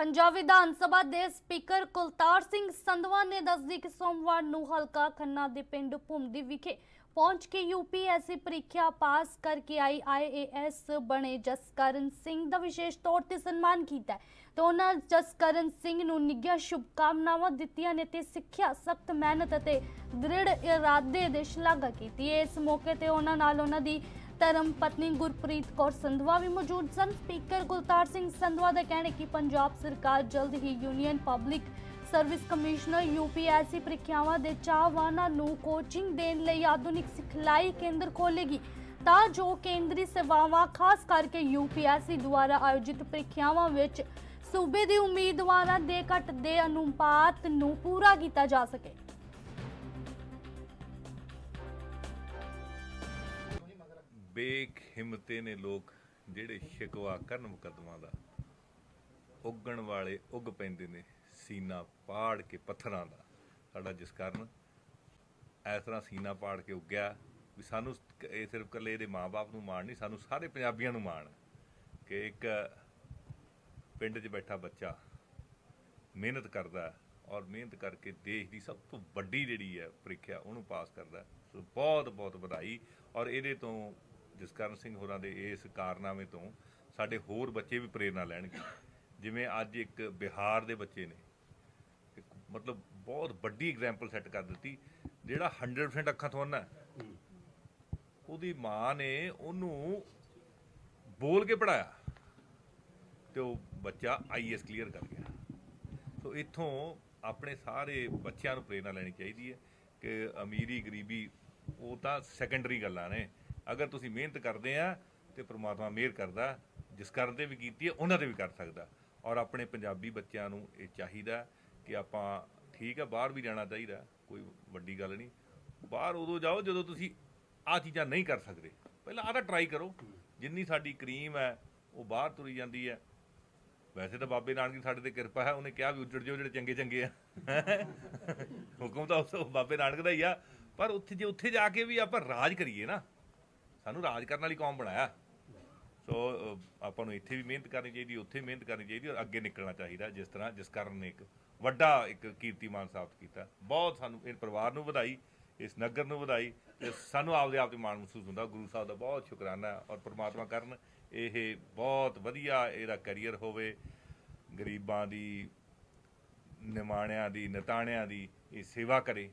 ਪੰਜਾਬ ਵਿਧਾਨ ਸਭਾ ਦੇ ਸਪੀਕਰ ਕੁਲਤਾਰ ਸਿੰਘ ਸੰਧਵਾ ਨੇ ਦੱਸਦੀ ਕਿ ਸੋਮਵਾਰ ਨੂੰ ਹਲਕਾ ਖੰਨਾ ਦੇ ਪਿੰਡ ਭੁੰਮਦੀ ਵਿਖੇ ਪਹੁੰਚ ਕੇ ਯੂਪੀਐਸਸੀ ਪ੍ਰੀਖਿਆ ਪਾਸ ਕਰਕੇ ਆਈ ਆਈਏਐਸ ਬਣੇ ਜਸਕਰਨ ਸਿੰਘ ਦਾ ਵਿਸ਼ੇਸ਼ ਤੌਰ ਤੇ ਸਨਮਾਨ ਕੀਤਾ ਹੈ। ਤੇ ਉਹਨਾਂ ਜਸਕਰਨ ਸਿੰਘ ਨੂੰ ਨਿੱਘੀਆਂ ਸ਼ੁਭਕਾਮਨਾਵਾਂ ਦਿੱਤੀਆਂ ਨੇ ਤੇ ਸਿੱਖਿਆ, ਸਖਤ ਮਿਹਨਤ ਅਤੇ ਦ੍ਰਿੜ ਇਰਾਦੇ ਦੇ ਸ਼ਲਾਘਾ ਕੀਤੀ। ਹੈ ਇਸ ਮੌਕੇ ਤੇ ਉਹਨਾਂ ਨਾਲ ਉਹਨਾਂ ਦੀ ਧਰਮ ਪਤਨੀ ਗੁਰਪ੍ਰੀਤ ਕੌਰ ਸੰਧਵਾ ਵੀ ਮੌਜੂਦ ਸਨ। ਸਪੀਕਰ ਗੁਲਤਾਰ ਸਿੰਘ ਸੰਧਵਾ ਦਾ ਕਹਿਣਾ ਕਿ ਪੰਜਾਬ ਸਰਕਾਰ ਜਲਦ ਹੀ union public service commissioner UPSC ਪ੍ਰੀਖਿਆਵਾਂ ਦੇ ਚਾਹਵਾਨਾਂ ਨੂੰ ਕੋਚਿੰਗ ਦੇਣ ਲਈ ਆਧੁਨਿਕ ਸਿਖਲਾਈ ਕੇਂਦਰ ਖੋਲੇਗੀ ਤਾਂ ਜੋ ਕੇਂਦਰੀ ਸੇਵਾਵਾਂ, ਖਾਸ ਕਰਕੇ ਯੂਪੀਐਸਸੀ ਦੁਆਰਾ ਆਯੋਜਿਤ ਪ੍ਰੀਖਿਆਵਾਂ ਵਿੱਚ ਸੂਬੇ ਦੇ ਉਮੀਦਵਾਰਾਂ ਦੇ ਘੱਟ ਦੇ ਅਨੁਪਾਤ ਨੂੰ ਪੂਰਾ ਕੀਤਾ ਜਾ ਸਕੇ। ਬੇਕ ਹਿੰਮਤੇ ਨੇ ਲੋਕ ਜਿਹੜੇ ਸ਼ਿਕਵਾ ਕਰਨ ਮੁਕੱਦਮਾਂ ਦਾ। ਉੱਗਣ ਵਾਲੇ ਉੱਗ ਪੈਂਦੇ ਨੇ ਸੀਨਾ ਪਾੜ ਕੇ ਪੱਥਰਾਂ ਦਾ। ਸਾਡਾ ਜਿਸ ਕਾਰਨ ਇਸ ਤਰ੍ਹਾਂ ਸੀਨਾ ਪਾੜ ਕੇ ਉੱਗਿਆ ਵੀ ਸਾਨੂੰ ਇਹ ਸਿਰਫ ਇਕੱਲੇ ਇਹਦੇ ਮਾਪੇ ਨੂੰ ਮਾਣ ਨਹੀਂ, ਸਾਨੂੰ ਸਾਰੇ ਪੰਜਾਬੀਆਂ ਨੂੰ ਮਾਣ ਕਿ ਇੱਕ ਪਿੰਡ 'ਚ ਬੈਠਾ ਬੱਚਾ ਮਿਹਨਤ ਕਰਦਾ ਔਰ ਮਿਹਨਤ ਕਰਕੇ ਦੇਸ਼ ਦੀ ਸਭ ਤੋਂ ਵੱਡੀ ਜਿਹੜੀ ਹੈ ਪ੍ਰੀਖਿਆ ਉਹਨੂੰ ਪਾਸ ਕਰਦਾ। ਸੋ ਬਹੁਤ ਬਹੁਤ ਵਧਾਈ ਔਰ ਇਹਦੇ ਤੋਂ ਜਸਕਰਨ ਸਿੰਘ ਹੋਰਾਂ ਦੇ ਇਸ ਕਾਰਨਾਮੇ ਤੋਂ ਸਾਡੇ ਹੋਰ ਬੱਚੇ ਵੀ ਪ੍ਰੇਰਣਾ ਲੈਣਗੇ। ਜਿਵੇਂ ਅੱਜ ਇੱਕ ਬਿਹਾਰ ਦੇ ਬੱਚੇ ਨੇ। ਇੱਕ ਮਤਲਬ ਬਹੁਤ ਵੱਡੀ ਐਗਜ਼ਾਮਪਲ ਸੈੱਟ ਕਰ ਦਿੱਤੀ, ਜਿਹੜਾ 100% ਅੱਖਾਂ ਤੋਂ ਅੰਨਾ ਉਹਦੀ ਮਾਂ ਨੇ ਉਹਨੂੰ ਬੋਲ ਕੇ ਪੜਾਇਆ ਤੇ ਉਹ ਬੱਚਾ ਆਈਐਸ ਕਲੀਅਰ ਕਰ ਗਿਆ। ਸੋ ਇੱਥੋਂ ਆਪਣੇ ਸਾਰੇ ਬੱਚਿਆਂ ਨੂੰ ਪ੍ਰੇਰਣਾ ਲੈਣੀ ਚਾਹੀਦੀ ਹੈ ਕਿ ਅਮੀਰੀ ਗਰੀਬੀ, ਉਹ ਤਾਂ ਸੈਕੰਡਰੀ ਗੱਲਾਂ ਨੇ। ਅਗਰ ਤੁਸੀਂ ਮਿਹਨਤ ਕਰਦੇ ਆ ਤੇ ਪ੍ਰਮਾਤਮਾ ਮਿਹਰ ਕਰਦਾ, ਜਿਸ ਕਰਦੇ ਵੀ ਕੀਤੀ ਹੈ, ਉਹਨਾਂ ਤੇ ਵੀ ਕਰ ਸਕਦਾ। ਔਰ ਆਪਣੇ ਪੰਜਾਬੀ ਬੱਚਿਆਂ ਨੂੰ ਇਹ ਚਾਹੀਦਾ ਕਿ ਆਪਾਂ ਠੀਕ ਹੈ ਬਾਹਰ ਵੀ ਜਾਣਾ ਚਾਹੀਦਾ, ਕੋਈ ਵੱਡੀ ਗੱਲ ਨਹੀਂ। ਬਾਹਰ ਉਦੋਂ ਜਾਓ ਜਦੋਂ ਤੁਸੀਂ ਆ ਚੀਜ਼ਾਂ ਨਹੀਂ ਕਰ ਸਕਦੇ। ਪਹਿਲਾਂ ਆਹ ਤਾਂ ਟਰਾਈ ਕਰੋ। ਜਿੰਨੀ ਸਾਡੀ ਕਰੀਮ ਹੈ, ਉਹ ਬਾਹਰ ਤੁਰੀ ਜਾਂਦੀ ਹੈ। ਵੈਸੇ ਤਾਂ ਬਾਬੇ ਨਾਨਕ ਦੀ ਸਾਡੇ ਤੇ ਕਿਰਪਾ ਹੈ, ਉਹਨੇ ਕਿਹਾ ਵੀ ਉੱਜੜ ਜਿਓ ਜਿਹੜੇ ਚੰਗੇ ਚੰਗੇ ਆ। ਹੁਕਮ ਤਾਂ ਉਸ ਬਾਬੇ ਨਾਨਕ ਦਾ ਹੀ ਆ। ਪਰ ਉੱਥੇ ਜੇ ਉੱਥੇ ਜਾ ਕੇ ਵੀ ਆਪਾਂ ਰਾਜ ਕਰੀਏ ਨਾ ਸਾਨੂੰ ਰਾਜ ਕਰਨ ਵਾਲੀ ਕੌਮ ਬਣਾਇਆ। ਸੋ ਆਪਾਂ ਨੂੰ ਇੱਥੇ ਵੀ ਮਿਹਨਤ ਕਰਨੀ ਚਾਹੀਦੀ, ਉੱਥੇ ਮਿਹਨਤ ਕਰਨੀ ਚਾਹੀਦੀ ਔਰ ਅੱਗੇ ਨਿਕਲਣਾ ਚਾਹੀਦਾ ਜਿਸ ਤਰ੍ਹਾਂ, ਜਿਸ ਕਾਰਨ ਨੇ ਇੱਕ ਵੱਡਾ ਇੱਕ ਕੀਰਤੀਮਾਨ ਸਾਬਤ ਕੀਤਾ। ਬਹੁਤ ਸਾਨੂੰ ਇਹ ਪਰਿਵਾਰ ਨੂੰ ਵਧਾਈ, ਇਸ ਨਗਰ ਨੂੰ ਵਧਾਈ ਤੇ ਸਾਨੂੰ ਆਪਦੇ ਆਪ ਤੇ ਮਾਣ ਮਹਿਸੂਸ ਹੁੰਦਾ। ਗੁਰੂ ਸਾਹਿਬ ਦਾ ਬਹੁਤ ਸ਼ੁਕਰਾਨਾ ਔਰ ਪ੍ਰਮਾਤਮਾ ਕਰਨ ਇਹ ਬਹੁਤ ਵਧੀਆ ਇਹਦਾ ਕੈਰੀਅਰ ਹੋਵੇ। ਗਰੀਬਾਂ ਦੀ, ਨਿਮਾਣਿਆਂ ਦੀ, ਨਤਾਣਿਆਂ ਦੀ ਇਹ ਸੇਵਾ ਕਰੇ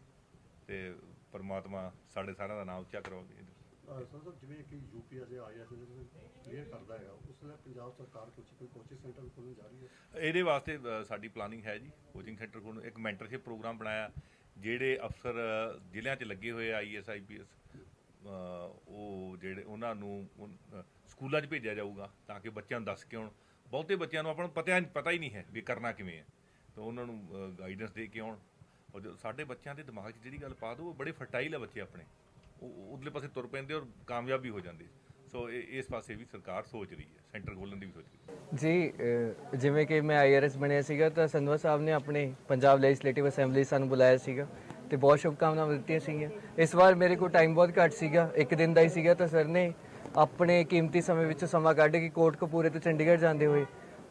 ਤੇ ਪਰਮਾਤਮਾ ਸਾਡੇ ਸਾਰਿਆਂ ਦਾ ਨਾਮ ਉੱਚਾ ਕਰਾਵੇ ਸਰ ਜਿਵੇਂ ਕਿ ਯੂਪੀਐਸਏ ਆਈਐਸ ਕਲੀਅਰ ਕਰਦਾ ਹੈਗਾ, ਉਸ ਲਈ ਪੰਜਾਬ ਸਰਕਾਰ ਕੁਝ ਕੋਈ ਕੋਚਿੰਗ ਸੈਂਟਰ ਖੋਲ੍ਹਣ ਜਾ ਰਹੀ ਹੈ? ਇਹਦੇ ਵਾਸਤੇ ਸਾਡੀ ਪਲਾਨਿੰਗ ਹੈ ਜੀ ਕੋਚਿੰਗ ਸੈਂਟਰ ਕੋਲ ਇੱਕ ਮੈਂਟਰਸ਼ਿਪ ਪ੍ਰੋਗਰਾਮ ਬਣਾਇਆ, ਜਿਹੜੇ ਅਫਸਰ ਜ਼ਿਲ੍ਹਿਆਂ 'ਚ ਲੱਗੇ ਹੋਏ ਆ ਆਈਐਸ ਆਈਪੀਐਸ ਉਹ ਜਿਹੜੇ ਉਹਨਾਂ ਨੂੰ ਸਕੂਲਾਂ 'ਚ ਭੇਜਿਆ ਜਾਊਗਾ, ਤਾਂ ਕਿ ਬੱਚਿਆਂ ਨੂੰ ਦੱਸ ਕੇ ਆਉਣ। ਬਹੁਤੇ ਬੱਚਿਆਂ ਨੂੰ ਆਪਾਂ ਨੂੰ ਪਤਾ ਪਤਾ ਹੀ ਨਹੀਂ ਹੈ ਵੀ ਕਰਨਾ ਕਿਵੇਂ ਹੈ। ਤਾਂ ਉਹਨਾਂ ਨੂੰ ਗਾਈਡੈਂਸ ਦੇ ਕੇ ਆਉਣ। ਔਰ ਸਾਡੇ ਬੱਚਿਆਂ ਦੇ ਦਿਮਾਗ 'ਚ ਜਿਹੜੀ ਗੱਲ ਪਾ ਦੋ, ਉਹ ਬੜੇ ਫਰਟਾਈਲ ਆ ਬੱਚੇ ਆਪਣੇ। ਉਧਰਲੇ ਪਾਸੇ ਤੁਰ ਪੈਂਦੇ ਔਰ ਕਾਮਯਾਬ ਵੀ ਹੋ ਜਾਂਦੇ। ਸੋ ਇਸ ਪਾਸੇ ਵੀ ਸਰਕਾਰ ਸੋਚ ਰਹੀ ਹੈ ਸੈਂਟਰ ਖੋਲ੍ਹਣ ਦੀ ਵੀ ਸੋਚ ਰਹੀ ਹੈ। ਜੀ ਜਿਵੇਂ ਕਿ ਮੈਂ ਆਈਆਰਐਸ ਬਣਿਆ ਸੀਗਾ ਤਾਂ ਸੰਧਵਾ ਸਾਹਿਬ ਨੇ ਆਪਣੇ ਪੰਜਾਬ ਲੈਜਿਸਲੇਟਿਵ ਅਸੈਂਬਲੀ ਸਾਨੂੰ ਬੁਲਾਇਆ ਸੀਗਾ ਤੇ ਬਹੁਤ ਸ਼ੁਭਕਾਮਨਾਵਾਂ ਦਿੱਤੀਆਂ ਸੀਗੀਆਂ। ਇਸ ਵਾਰ ਮੇਰੇ ਕੋਲ ਟਾਈਮ ਬਹੁਤ ਘੱਟ ਸੀਗਾ ਇੱਕ ਦਿਨ ਦਾ ਹੀ ਸੀਗਾ ਤਾਂ ਸਰ ਨੇ ਆਪਣੇ ਕੀਮਤੀ ਸਮੇਂ ਵਿੱਚ ਸਮਾਂ ਕੱਢ ਕੇ ਕੋਟਕਪੂਰੇ ਤੋਂ ਚੰਡੀਗੜ੍ਹ ਜਾਂਦੇ ਹੋਏ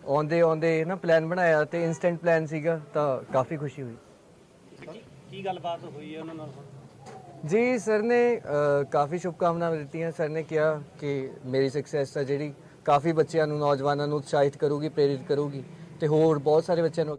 ਆਉਂਦੇ ਆਉਂਦੇ ਨਾ ਪਲਾਨ ਬਣਾਇਆ ਤੇ ਇਨਸਟੈਂਟ ਪਲਾਨ ਸੀਗਾ ਤਾਂ ਕਾਫੀ ਖੁਸ਼ੀ ਹੋਈ। ਕੀ- ਗੱਲਬਾਤ ਹੋਈ ਹੈ ਉਹਨਾਂ ਨਾਲ? ਜੀ ਸਰ ਨੇ ਕਾਫੀ ਸ਼ੁਭਕਾਮਨਾਵਾਂ ਦਿੱਤੀਆਂ। ਸਰ ਨੇ ਕਿਹਾ ਕਿ ਮੇਰੀ ਸਕਸੈਸ ਆ ਜਿਹੜੀ ਕਾਫੀ ਬੱਚਿਆਂ ਨੂੰ, ਨੌਜਵਾਨਾਂ ਨੂੰ ਉਤਸ਼ਾਹਿਤ ਕਰੂਗੀ, ਪ੍ਰੇਰਿਤ ਕਰੂਗੀ ਤੇ ਹੋਰ ਬਹੁਤ ਸਾਰੇ ਬੱਚਿਆਂ ਨੂੰ